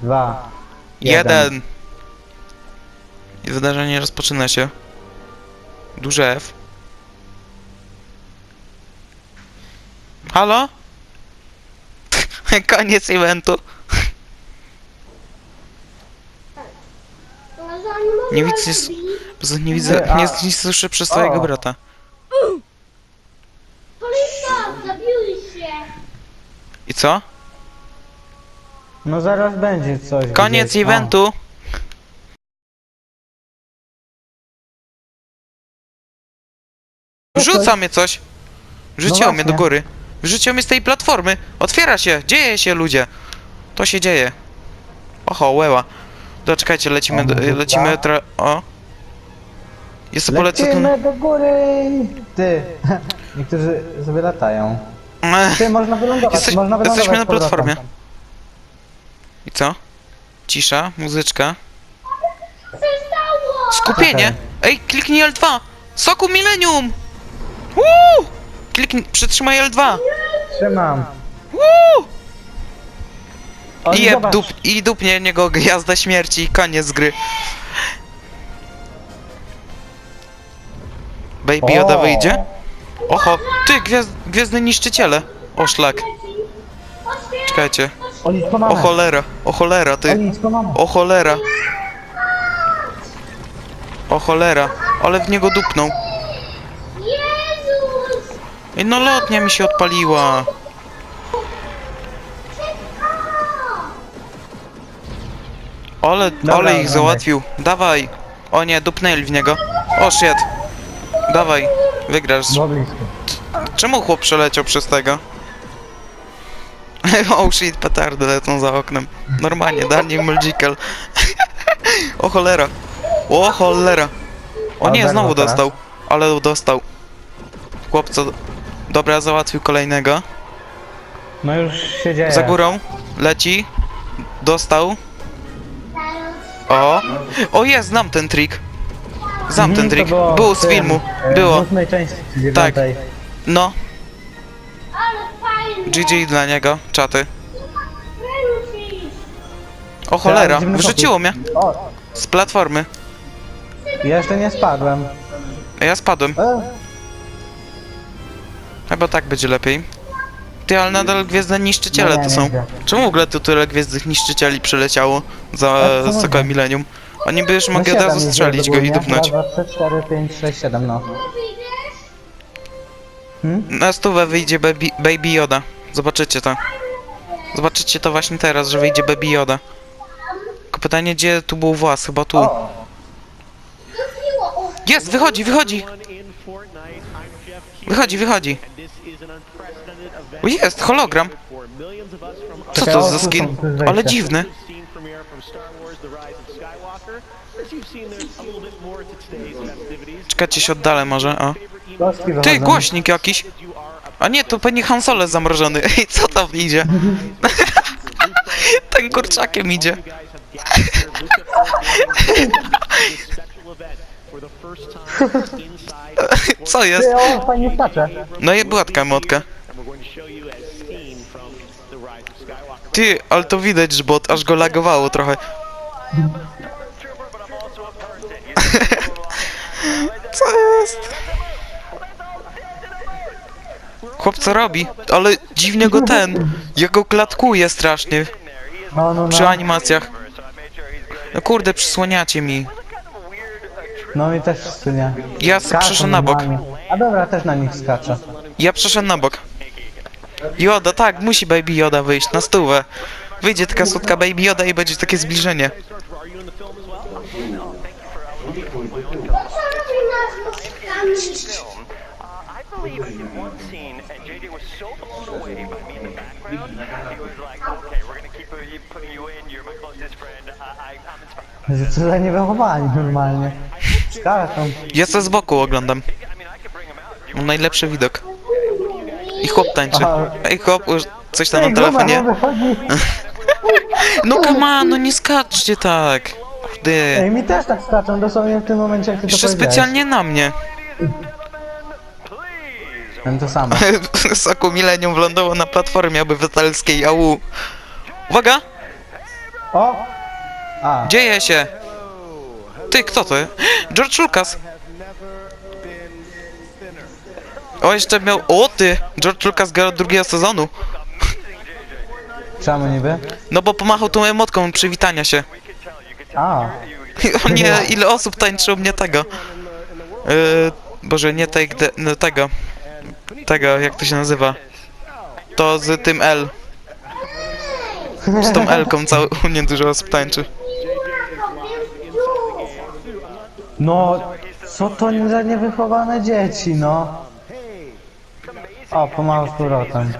dwa, Jeden. I wydarzenie rozpoczyna się. Duże F. Halo? Koniec eventu. Nie widzę, Poza nie widzę, nie, nie słyszę przez twojego O. brata. Policja, zabiły się. I co? No zaraz będzie coś. Koniec. O. eventu. Rzuca mnie coś. Rzuciło No mnie do właśnie. góry. Rzuciło mnie z tej platformy. Otwiera się. Dzieje się, ludzie. To się dzieje. Oho, łeła. Doczekajcie, lecimy, do, lecimy tra... O. Jest polecę tu... Lecimy do góry! Ty! Niektórzy sobie latają. Ty, można wylądować, Jesteś- można wylądować jesteśmy na z powrotem. platformie. I co? Cisza, muzyczka. Skupienie! Ej, kliknij L2! Soku Millennium! Woo! Kliknij, przytrzymaj L2! Trzymam. Woo! I, jeb dup, I dupnie niego gwiazda śmierci i koniec gry. Baby Yoda wyjdzie? Oho, ty, gwiazd, gwiezdne niszczyciele. O szlak, czekajcie. O nic po O mamę. cholera, o cholera, ty. nic po mamę. O cholera. O cholera, ale w niego dupnął. Jezus! Ej, no lotnia mi się odpaliła. Ale, Dobra, ale ich Romek. załatwił. Dawaj. O nie, dupnęli w niego. O shit. Dawaj, wygrasz. Czemu chłop przeleciał przez tego? oh shit, petardy lecą za oknem. Normalnie, Daniel Mulgical. o cholera. O cholera. O nie, znowu dostał. Ale dostał. Chłopco. Dobra, załatwił kolejnego. No już się dzieje. Za górą. Leci. Dostał. O. O jest, znam ten trik. Znam Mhm, ten trik. było z filmu. e, Było. W ósmej części, w Tak. dziewiątej. No. GG dla niego. Czaty. O cholera. dziwny Wrzuciło mnie. O, Z platformy. jeszcze nie spadłem. Ja spadłem. E, Chyba tak będzie lepiej. Ty, ale nadal gwiezdne niszczyciele to są. Czemu w ogóle tu tyle gwiezdnych niszczycieli przyleciało za A co Sokołem mówię? Millennium? Oni by już no mogli od siedem razu jest strzelić go i ogólnie. dupnąć. Raz, dwa, trzy, cztery, pięć, sześć, siedem, no. Hmm? Na stówę wyjdzie Baby, Baby Yoda. Zobaczycie to. Zobaczycie to właśnie teraz, że wyjdzie Baby Yoda. Tylko pytanie, gdzie tu był włas? Chyba tu. Jest, wychodzi, wychodzi! Wychodzi, wychodzi. Jest, hologram. Co to za skin? Ale dziwny. Czekajcie się oddalę może, o. Ty, głośnik jakiś. A nie, to pewnie Han Solo jest zamrożony. Ej, co tam idzie? Ten kurczakiem idzie. Co jest? Fajnie. No i byłatka motka. Ty, ale to widać, że bot aż go lagowało trochę. Co jest? Chłop co robi? Ale dziwnie go ten. Jak go klatkuje strasznie No, no, przy no. animacjach. No kurde, przysłaniacie mi. No mi też nie. Ja Skaczą przeszedłem na bok. normalnie. A dobra, też na nich skaczę. Ja przeszedłem na bok. Joda, tak, musi Baby Joda wyjść na stówę. Wyjdzie taka słodka Baby Joda i będzie takie zbliżenie. co robi nas moskami? Me in the background, he was like, okay, we're gonna keep uh, putting you in, you're my closest friend, I, I, I'm inspired. Że Co za niewychowani normalnie. Skaczą. Ja se z boku oglądam. Mam najlepszy widok. I chłop tańczy. Ej chłop, już coś tam na Ej, gruba, telefonie. no. No come on, no nie skaczcie tak. Kurde. Ej, mi też tak skaczą dosłownie w tym momencie, jak ty to Jeszcze powiedziałeś. specjalnie na mnie. Ten to samo. Soku Millennium wylądował na platformie obywatelskiej, au. Uwaga! O! A, Dzieje się! Ty, kto to? George Lucas! O, jeszcze miał... O, ty! George Lucas gra od drugiego sezonu. czemu niby? No bo pomachał tą emotką przywitania się. A, O nie, ile osób tańczy u mnie tego. Yy, Boże, nie take the, no, tego. Tego, jak to się nazywa? To z tym L. Z tą L-ką cały, u mnie dużo osób tańczy. no, co to za niewychowane dzieci, no. O, pomału z powrotem.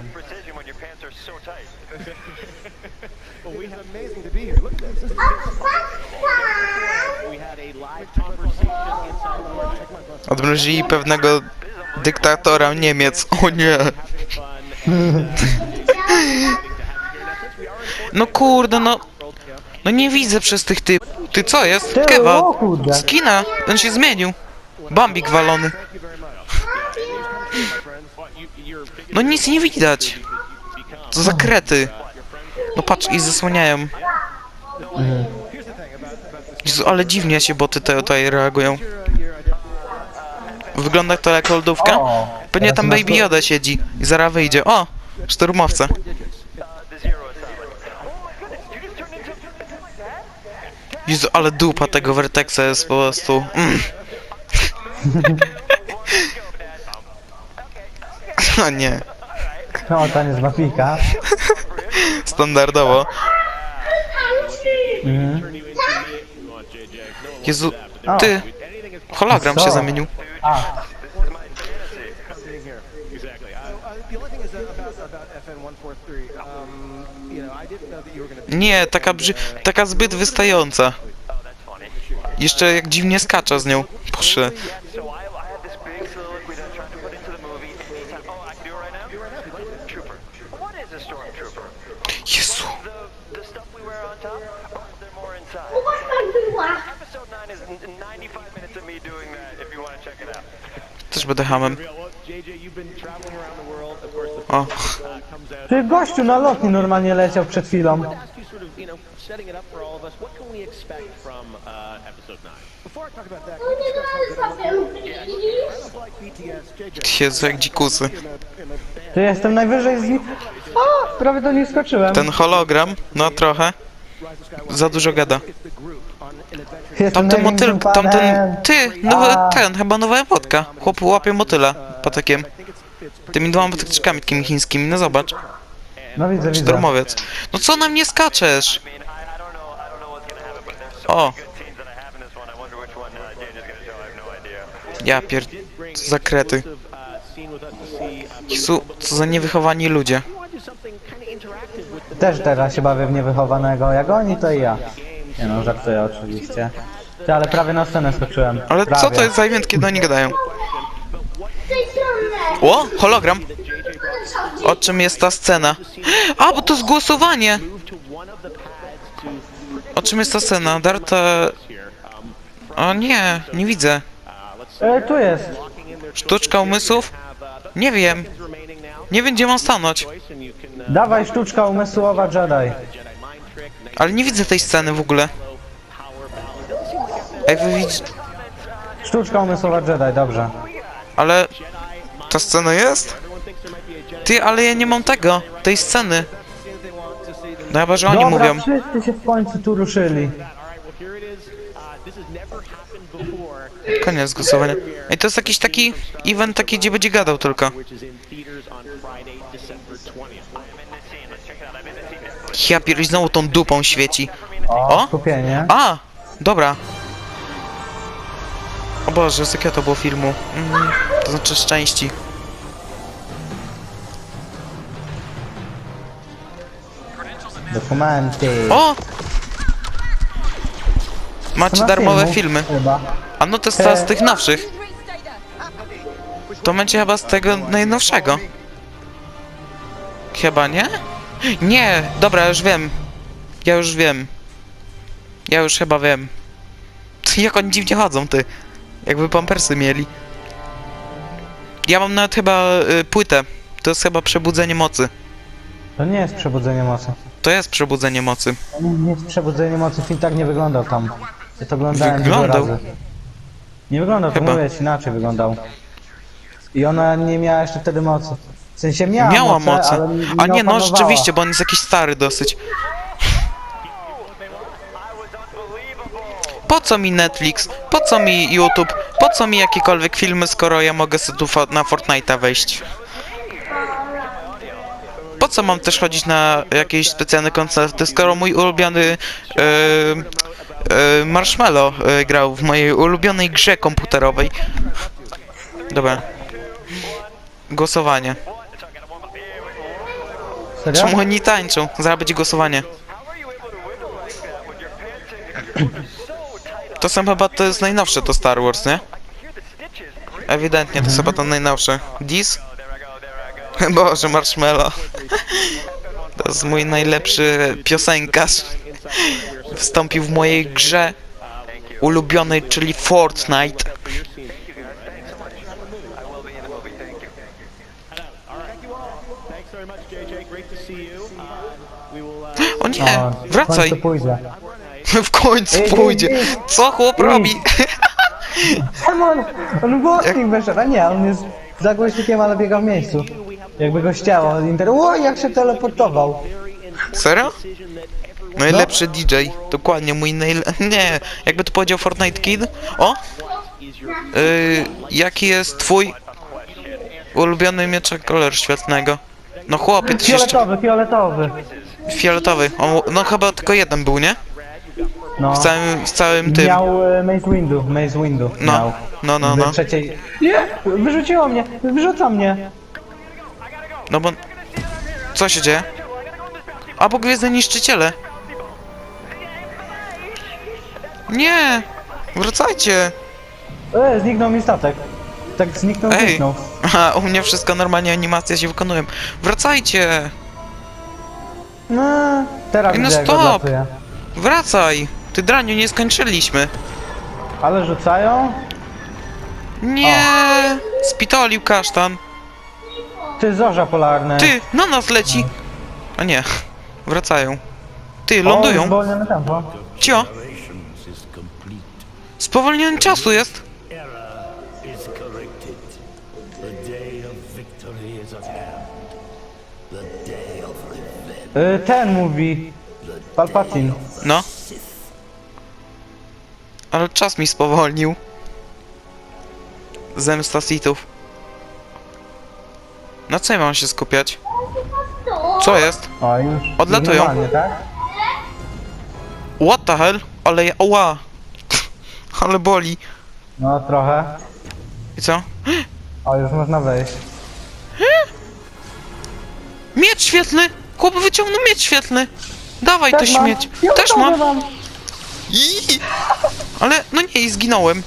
Odmrozili pewnego dyktatora Niemiec. O nie. No kurde, no. No nie widzę przez tych typ. Ty co jest? Ty, Kewa. o kurde. Skina. On się zmienił. Bambik walony. No nic nie widać. Co za krety. No patrz, i zasłaniają. Jezu, ale dziwnie się boty te tutaj reagują. Wygląda to jak lodówka? Pewnie tam Baby Yoda siedzi i zaraz wyjdzie. O! Szturmowca. Jezu, ale dupa tego Vertexa jest po prostu... Mm. O nie, No, to nie z Mafika. standardowo. Mhm. Jezu, ty! Hologram się zamienił. A, Exactly. Uh, uh, the only thing is that about, about FN 143, um, you know, I didn't know that you were going to Nie, taka brzy... taka zbyt wystająca. Jeszcze jak dziwnie skacza z nią. Boże. Yeah, so I, I had this big soliloquy that I'm trying to put into the movie. Anytime. Oh, I can do it right now? Trooper. What is a stormtrooper? Jezu. The, the stuff we wear on top? Or is there more inside? Uważaj, była. Episode 9 is n- 95 minutes of me doing that if you want to check it out. Też będę hamem. Well, JJ, you've been traveling around the world. Of course, the O. uh, comes out. ty gościu na lotni normalnie leciał przed chwilą. ask you sort of, you know, setting it up for all of us. What can we expect from uh, episode 9? Before I talk about that, No nie dałem sobie widzisz? like BTS, JJ, Jezu, jak dzikusy. Ty jestem najwyżej z nich. O, prawie do nich skoczyłem. Ten hologram, no trochę. Za dużo gada. Tamten motyl, tamten... Ty, nowy, ten, chyba nowa emotka. Chłop łapie motyla patakiem. Tymi dwoma patyczkami takimi chińskimi, no zobacz. No widzę, widzę. Szturmowiec. No co na mnie skaczesz? O, ja pier... co za krety. Jezu, co za niewychowani ludzie. Też teraz się bawię w niewychowanego. Jak oni, to i ja. Nie no, żartuję oczywiście. Ty, ale prawie na scenę skoczyłem. Ale prawie. co to jest za event, kiedy oni gadają? O, hologram. O czym jest ta scena? A, bo to jest głosowanie. O czym jest ta scena? Darta... O nie, nie widzę. E, tu jest. Sztuczka umysłów? Nie wiem. Nie wiem, gdzie mam stanąć. Dawaj sztuczka umysłowa Jedi. Ale nie widzę tej sceny w ogóle. Ej, wy widzicie... Sztuczka umysłowa Jedi, dobrze. Ale... Ta scena jest? Ty, ale ja nie mam tego. Tej sceny. No chyba, że oni Dobra, mówią. wszyscy się w końcu tu ruszyli. Koniec głosowania. Ej, to jest jakiś taki event taki, gdzie będzie gadał tylko. Ja pier... znowu tą dupą świeci. O, skupienie. A! Dobra. O Boże, z jakiego to było filmu? Mm, to znaczy z części. Dokumenty. O! Macie darmowe filmy. Chyba. A no to jest z tych nowszych. To będzie chyba z tego najnowszego. Chyba nie? Nie, dobra, już wiem. Ja już wiem. Ja już chyba wiem. Jak oni dziwnie chodzą, ty. Jakby pampersy mieli. Ja mam nawet chyba y, płytę. To jest chyba przebudzenie mocy. To nie jest przebudzenie mocy. To jest przebudzenie mocy. Nie jest przebudzenie mocy, film tak nie wyglądał tam. Ja to oglądałem dużo Wyglądał. razy. Nie wyglądał, to Chyba. mówię ci, inaczej wyglądał. I ona nie miała jeszcze wtedy mocy. W sensie miała, Miała moce, ale A nie, no opanowała. rzeczywiście, bo on jest jakiś stary dosyć. Po co mi Netflix? Po co mi YouTube? Po co mi jakiekolwiek filmy, skoro ja mogę sobie tu fo- na Fortnite'a wejść? Po co mam też chodzić na jakieś specjalne koncerty, skoro mój ulubiony e, e, Marshmallow e, grał w mojej ulubionej grze komputerowej? Dobra. Głosowanie. Serio? Czemu oni tańczą? Będzie głosowanie. To są chyba, to jest najnowsze to Star Wars, nie? Ewidentnie, to jest chyba to najnowsze. Dis? Boże, Marshmallow. To jest mój najlepszy piosenkarz. Wstąpił w mojej grze ulubionej, czyli Fortnite. O nie, O, wracaj. w końcu pójdzie. W końcu Ej, pójdzie. ej, ej. Co chłop robi? Simon! On głośnik wyszedł, a nie, on jest za głośnikiem, ale biega w miejscu. Jakby go ścięło. Inter... O, jak się teleportował. Serio? Najlepszy DJ. Dokładnie mój najlepszy. Nie, jakby to powiedział Fortnite Kid. O! Yy, jaki jest twój ulubiony mieczek kolor świetlnego? No chłopie, ty się jeszcze... Fioletowy, fioletowy. Fioletowy. On, no chyba tylko jeden był, nie? No. W całym, w całym tym. Miał e, Maze Windu, Maze Windu. No, miał. no, no, W no. trzeciej... Nie! Wyrzuciło mnie! Wyrzuca mnie! No bo... Co się dzieje? A bo Gwiezdne Niszczyciele. Nie! Wracajcie! E, zniknął mi statek. Tak zniknął, Ej! zniknął. Aha, u mnie wszystko normalnie, animacje się wykonują. Wracajcie! No, teraz Ej, no widzę, jak stop! odlatuje. Wracaj! Ty draniu, nie skończyliśmy. Ale rzucają? Nie! Spitolił kasztan. Ty, zorza polarne. Ty, na nas leci! A nie, wracają. Ty, O, lądują. zwolnione tempo. Cio! Spowolnienie czasu jest. is corrected. The day of victory is at hand. Y, ten mówi. Palpatine. No. Ale czas mi spowolnił. Zemsta Sithów. Na co ja mam się skupiać? Co jest? O, już. Odlatują. normalnie, tak? What the hell? Ale ja... Oła! Ale boli. No, trochę. I co? O, już można wejść. Miecz świetlny! Chłop wyciągnął miecz świetlny! Dawaj to Też mam. śmieć! Ja Też mam! mam. Ii! Ale, no nie, i zginąłem.